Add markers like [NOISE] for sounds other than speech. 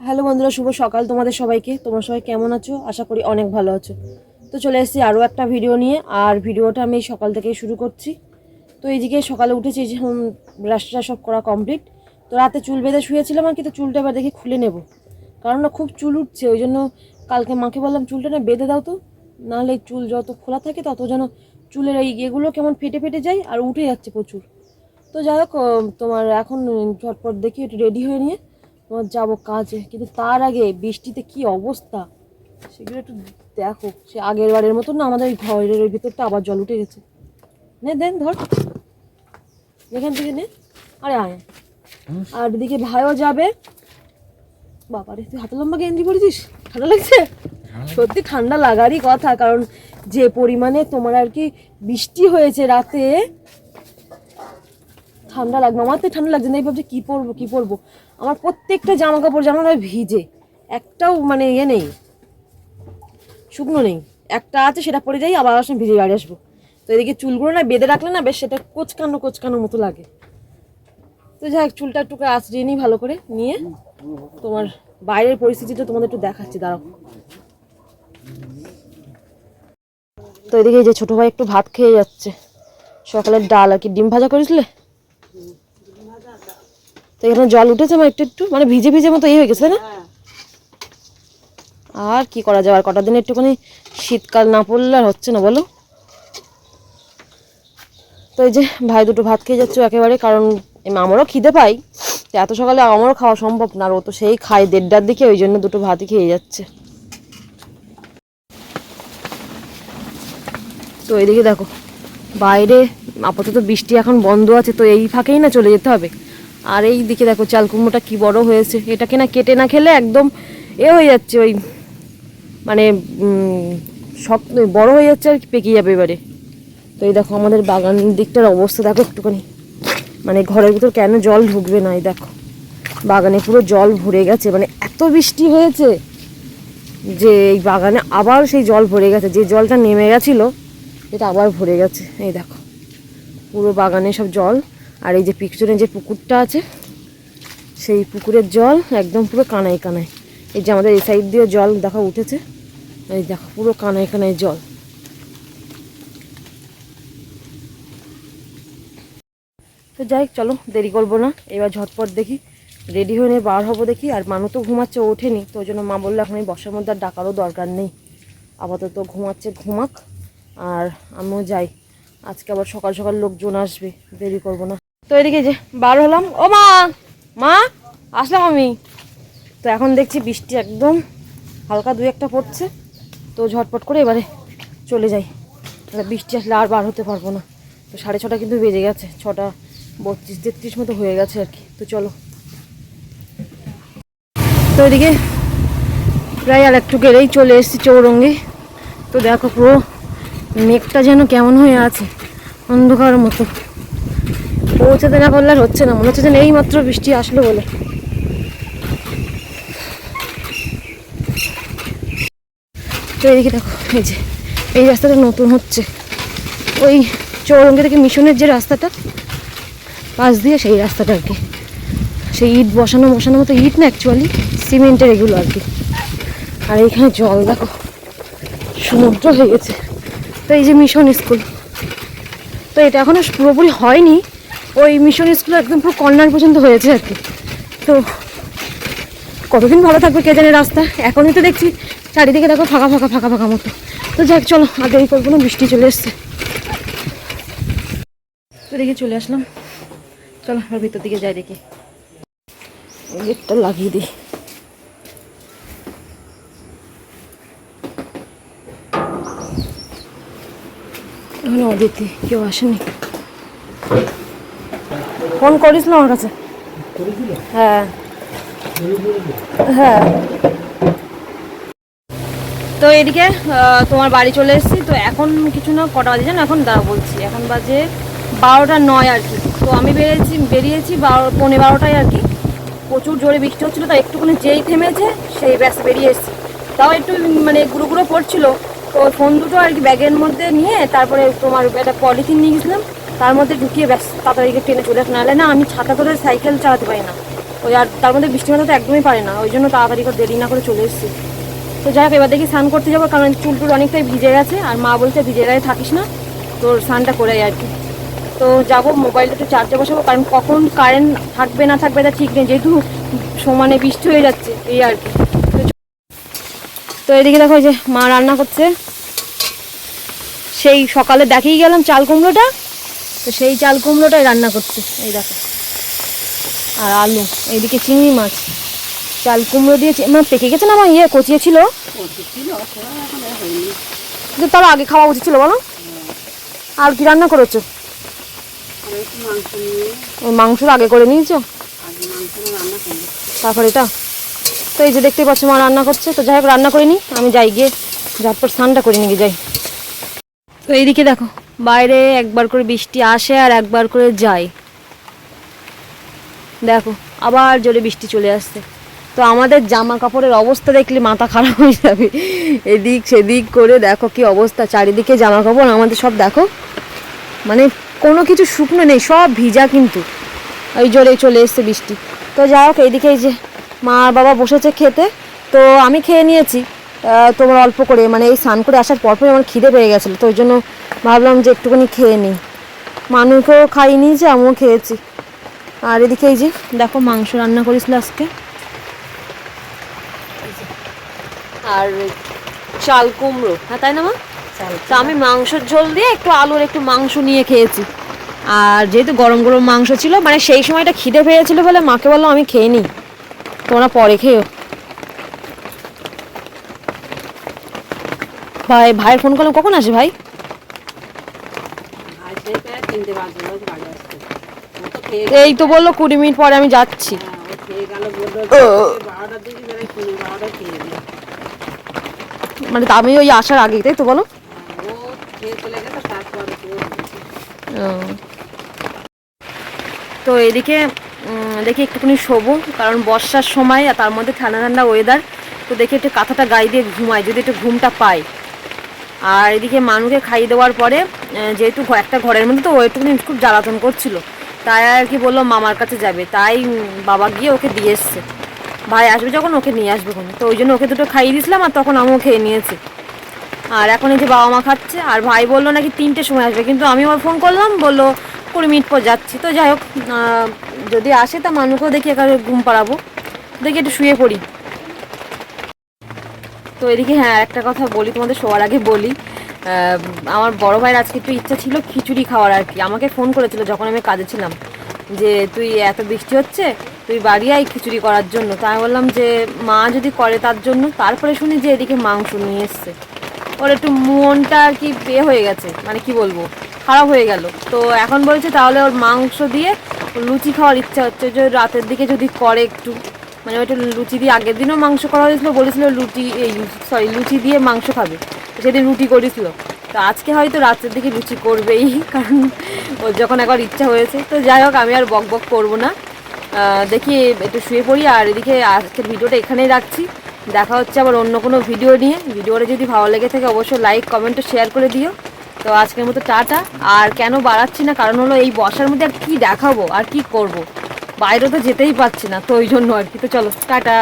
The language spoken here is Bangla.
হ্যালো বন্ধুরা, শুভ সকাল তোমাদের সবাইকে। তোমরা সবাই কেমন আছো? আশা করি অনেক ভালো আছো। তো চলে এসেছি আরও একটা ভিডিও নিয়ে, আর ভিডিওটা আমি সকাল থেকেই শুরু করছি। তো এইদিকে সকালে উঠেছি যখন ব্রাশটা সব করা কমপ্লিট তো রাতে চুল বেঁধে শুয়েছিলাম আর কি, তো চুলটা এবার দেখি খুলে নেব। কারণ না, খুব চুল উঠছে, ওই জন্য কালকে মাকে বললাম, চুলটা না বেঁধে দাও তো। নাহলে চুল যত খোলা থাকে, তত যেন চুলের এই এগুলো কেমন ফেটে ফেটে যায় আর উঠে যাচ্ছে প্রচুর। তো যাই হোক তোমার এখন ঝটপট দেখি, একটু রেডি হয়ে নিয়ে তোমার যাব কাজে। কিন্তু তার আগে বৃষ্টিতে কি অবস্থা? সেগুলো একটু দেখো। সে আগের বারের মতো না আমাদের এই ঘরের ওই ভিতরটা আবার জল উঠে গেছে। নে দেন ধর। এখান থেকে নে। আরে আয়। আর এদিকে ভাইও যাবে। বাবারে তুই হাতে লম্বা গেঞ্জি পরেছিস? ঠান্ডা লাগছে? সত্যি ঠান্ডা লাগারই কথা কারণ যে পরিমাণে তোমার আর কি বৃষ্টি হয়েছে রাতে ঠান্ডা লাগবে। আমার তো ঠান্ডা লাগছে না। এই ভাবছি কী পরবো কী পরবো? আমার প্রত্যেকটা জামা কাপড় জামা হয় ভিজে, একটাও মানে ইয়ে নেই, শুকনো নেই। একটা আছে সেটা পরে যাই, আবার আসলে ভিজে বাড়ি আসব। তো এদিকে চুলগুলো না বেঁধে রাখলে না বেশ সেটা কোচকানো কোচকানো মতো লাগে। তো যাই চুলটা একটু আঁচড়িয়ে নিই ভালো করে, নিয়ে তোমার বাইরের পরিস্থিতিটা তোমাদের একটু দেখাচ্ছি, দাঁড়াও। তো এদিকে যে ছোটো ভাই একটু ভাত খেয়ে যাচ্ছে। সকালের ডাল আর কি, ডিম ভাজা করেছিলে? এখানে জল উঠেছে আমার একটু একটু মানে ভিজে ভিজে মতো ইয়ে হয়ে গেছে না? আর কি করা যাবে? আর কটা দিন একটুখানি শীতকাল না পড়লে আর হচ্ছে না বলো? তো এই যে ভাই দুটো ভাত খেয়ে যাচ্ছ একেবারে কারণ আমারও খিদে পাই তো এত সকালে আমারও খাওয়া সম্ভব না আর ও তো সেই খায় দেড়টার দিকে ওই জন্য দুটো ভাতই খেয়ে যাচ্ছে। তো এইদিকে দেখো বাইরে আপাতত বৃষ্টি এখন বন্ধ আছে তো এই ফাঁকেই না চলে যেতে হবে? আর এই দিকে দেখো চাল কুমড়োটা কি বড় হয়েছে। এটাকে না কেটে না খেলে একদম এ হয়ে যাচ্ছে ওই মানে শক্ত বড় হয়ে যাচ্ছে আর পেকে যাবে এবারে। তো এই দেখো আমাদের বাগান দিকটার অবস্থা, দেখো একটুখানি। মানে ঘরের ভিতর কেন জল ঢুকবে না, এই দেখো। বাগানে পুরো জল ভরে গেছে মানে এত বৃষ্টি হয়েছে যে এই বাগানে আবার সেই জল ভরে গেছে। যে জলটা নেমে গেছিল এটা আবার ভরে গেছে, এই দেখো। পুরো বাগানে সব জল। আর এই যে পিছনে যে পুকুরটা আছে, সেই পুকুরের জল একদম পুরো কানায় কানায়। এই যে আমাদের এই সাইড দিয়ে জল দেখা উঠেছে, এই দেখো পুরো কানায় কানায় জল। তো যাই চলো, দেরি করব না। এবার ঝটপট দেখি রেডি হয়ে নিয়ে বার হব দেখি। আর মানু তো ঘুমাচ্ছে ওঠেনি, তো ওই জন্য মা বলল এখন এই বর্ষার মধ্যে আর ডাকারও দরকার নেই। আপাতত ঘুমাচ্ছে, ঘুমাক। আর আমিও যাই। আজকে আবার সকাল সকাল লোকজন আসবে, দেরি করব না। তো এদিকে যে বার হলাম। ও মা! মা! আসলাম আমি। তো এখন দেখছি বৃষ্টি একদম হালকা দু একটা পড়ছে। তো ঝটপট করে এবারে চলে যাই। তাহলে বৃষ্টি আসলে আর বার হতে পারব না। তো সাড়ে ছটা কিন্তু বেজে গেছে। ছটা বত্রিশ, তেত্রিশ মতো হয়ে গেছে আর কি। তো চলো। তো এদিকে প্রায় আর একটু গেলেই চলে এসেছি চৌরঙ্গে। তো দেখো পুরো মেঘটা যেন কেমন হয়ে আছে। অন্ধকার মতো। পৌঁছাতে না পারলে আর হচ্ছে না। মনে হচ্ছে যেন এই মাত্র বৃষ্টি আসলো বলে। তো এদিকে দেখো, এই যে, এই রাস্তাটা নতুন হচ্ছে। ওই চৌরঙ্গে থেকে মিশনের যে রাস্তাটা, পাশ দিয়ে সেই রাস্তাটা আর কি। সেই ইট বসানো বসানো মতো ইট না অ্যাকচুয়ালি সিমেন্টের এগুলো আর কি। আর এইখানে জল, দেখো, সমুদ্র হয়ে গেছে। তো এই যে মিশন স্কুল। তো এটা এখনও পুরোপুরি হয়নি। ওই মিশন স্কুল একদম পুরো কর্নার পর্যন্ত হয়েছে আর কি। তো কতদিন ভালো থাকবে কে জানে রাস্তা? এখনই তো দেখছি চারিদিকে দেখো ফাঁকা ফাঁকা ফাঁকা ফাঁকা মতো। তো যাক, চলো, আর দেরি করব না, বৃষ্টি চলে এসছে। তো দেখে চলে আসলাম। চলো আর ভিতর দিকে যাই দেখি। গেটটা লাগিয়ে দিই। এখন অদিতি, কেউ আসেনি? ফোন করিস না আমার কাছে। হ্যাঁ। হ্যাঁ। তো এদিকে তোমার বাড়ি চলে এসেছি। তো এখন কিছু না, কটা বাজে জানো? এখন দাঁড়া বলছি। এখন বাজে বারোটা নয় আর কি। তো আমি বেরিয়েছি বেরিয়েছি বারো পৌনে বারোটায় আর কি। প্রচুর জোরে বৃষ্টি হচ্ছিল তো একটুখানি যেই থেমেছে, সেই ব্যাস বেরিয়ে এসেছি। তাও একটু মানে গুঁড়ো গুঁড়ো পড়ছিল তো ফোন দুটো আর কি ব্যাগের মধ্যে নিয়ে, তারপরে তোমার একটা পলিথিন নিয়ে গেছিলাম। তার মধ্যে ঢুকিয়ে ব্যাস, তাড়াতাড়ি ট্রেনে চলে আসে নাহলে না, আমি ছাতা করে সাইকেল চালাতে পারি না। ওই আর তার মধ্যে বৃষ্টি মাথা তো একদমই পারে না। ওই জন্য তাড়াতাড়ি করে দেরি না করে চলে এসেছি। তো যাই হোক, এবার দেখি স্নান করতে যাব, কারণ চুল টুল অনেকটাই ভিজে গেছে, আর মা বলছে ভিজে গায়ে থাকিস না। তোর স্নানটা করে আর কি। তো যাব মোবাইলটা একটু চার্জে বসাবো, কারণ কখন কারেন্ট থাকবে না থাকবে তা ঠিক নেই, যেহেতু সমানে বৃষ্টি হয়ে যাচ্ছে, এই আর কি। তো এদিকে দেখো যে মা রান্না করছে। সেই সকালে দেখেই গেলাম চাল কুমড়োটা। তো সেই চাল কুমড়োটাই রান্না করছে, এই দেখো। আর আলু, এইদিকে চিংড়ি মাছ। চাল কুমড়ো দিয়ে মানে পেকে গেছে না আমার ইয়ে কচিয়েছিল কিন্তু তার আগে খাওয়া উচিত ছিল, বলো। আর কি রান্না করেছ? মাংস আগে করে নিয়েছো? তারপর এটা? তো এই যে দেখতে পাচ্ছ মা রান্না করছে। তো যাই হোক, রান্না করে নি আমি যাই গিয়ে ঝটপট স্নানটা করে নিয়ে যাই। তো এইদিকে দেখো বাইরে একবার করে বৃষ্টি আসে আর একবার করে যায়। দেখো, আবার জোরে বৃষ্টি চলে আসছে। তো আমাদের জামা কাপড়ের অবস্থা দেখলে মাথা খারাপ হয়ে যাবে। এদিক সেদিক করে দেখো কি অবস্থা, চারিদিকে জামা কাপড় আমাদের সব দেখো মানে কোনো কিছু শুকনো নেই, সব ভিজা কিন্তু। ওই জোরে চলে এসছে বৃষ্টি। তো যাই হোক এইদিকে এই যে মা বাবা বসেছে খেতে, তো আমি খেয়ে নিয়েছি। তোমার অল্প করে মানে এই স্নান করে আসার পরপরই আমার খিদে পেয়ে গেছিল তো ওই জন্য ভাবলাম যে একটুখানি খেয়ে নিই। মানুষকেও খাইনি যে আমিও খেয়েছি। আর এদিকে এই যে দেখো মাংস রান্না করেছিল আজকে। আর চাল কুমড়ো হ্যাঁ তাই না মা? তো আমি মাংসের ঝোল দিয়ে একটু আলুর একটু মাংস নিয়ে খেয়েছি। আর যেহেতু গরম গরম মাংস ছিল মানে সেই সময়টা খিদে পেয়েছিল বলে মাকে বললাম আমি খেয়ে নিই। তোমরা পরে খেয়েও। ভাই ভাইয়ের ফোন করলাম কখন আসে ভাই? এই তো বলল কুড়ি মিনিট পরে আমি যাচ্ছি। মানে তা আমি ওই আসার আগেই তাই তো বলো? তো এদিকে দেখি একটুখানি শোবো কারণ বর্ষার সময় আর তার মধ্যে ঠান্ডা ঠান্ডা ওয়েদার তো দেখি একটু কাঁথাটা গায়ে দিয়ে ঘুমাই যদি একটু ঘুমটা পাই। আর এদিকে মানুকে খাইয়ে দেওয়ার পরে যেহেতু একটা ঘরের মধ্যে তো ও একটুখানি খুব জ্বালাতন করছিল, তাই আর কি বলল, মামার কাছে যাবে। তাই বাবা গিয়ে ওকে দিয়ে এসছে। ভাই আসবে যখন, ওকে নিয়ে আসবে কোনো। তো ওই জন্য ওকে দুটো খাইয়ে দিয়েছিলাম আর তখন আমিও খেয়ে নিয়েছি। আর এখন এই যে বাবা মা খাচ্ছে, আর ভাই বলল নাকি তিনটে সময় আসবে, কিন্তু আমি আবার ফোন করলাম, বলল, কুড়ি মিনিট পর যাচ্ছি। তো যাই হোক যদি আসে তা মানুষকেও দেখি এখানে ঘুম পাড়াবো। দেখি একটু শুয়ে পড়ি। তো এদিকে হ্যাঁ একটা কথা বলি, তোমাদের শোয়ার আগে বলি। আমার বড় ভাইয়ের আজকে একটু ইচ্ছা ছিল খিচুড়ি খাওয়ার আর কি। আমাকে ফোন করেছিল যখন আমি কাজে ছিলাম, যে তুই এত বৃষ্টি হচ্ছে, তুই বাড়ি আয় খিচুড়ি করার জন্য। তাই আমি বললাম যে, মা যদি করে তার জন্য, তারপরে শুনি যে এদিকে মাংস নিয়ে এসছে। ওর একটু মনটা আর কি বে হয়ে গেছে মানে কি বলব, খারাপ হয়ে গেল। তো এখন বলছে তাহলে ওর মাংস দিয়ে লুচি খাওয়ার ইচ্ছা হচ্ছে, যে রাতের দিকে যদি করে একটু। মানে ওইটা লুচি দিয়ে আগের দিনও মাংস করা হয়েছিল, বলেছিল লুচি, এই সরি লুচি দিয়ে মাংস খাবে। সেদিন রুটি করেছিল। তো আজকে হয়তো রাতের দিকে লুচি করবেই, [LAUGHS] কারণ ওর যখন একবার ইচ্ছা হয়েছে। তো যাই হোক, আমি আর বক বক করব না। দেখি একটু শুয়ে পড়ি আর এদিকে আজকের ভিডিওটা এখানেই রাখছি। দেখা হচ্ছে আবার অন্য কোনো ভিডিও নিয়ে। ভিডিওটা যদি ভালো লেগে থাকে, অবশ্যই লাইক কমেন্ট শেয়ার করে দিও। তো আজকের মতো টাটা। আর কেন বাড়াচ্ছি না? কারণ হলো এই বর্ষার মধ্যে আর কী দেখাবো? আর কি করব? বাইরে তো যেতেই পারছি না তো ওই জন্য আর কি। তো চলো টাটা।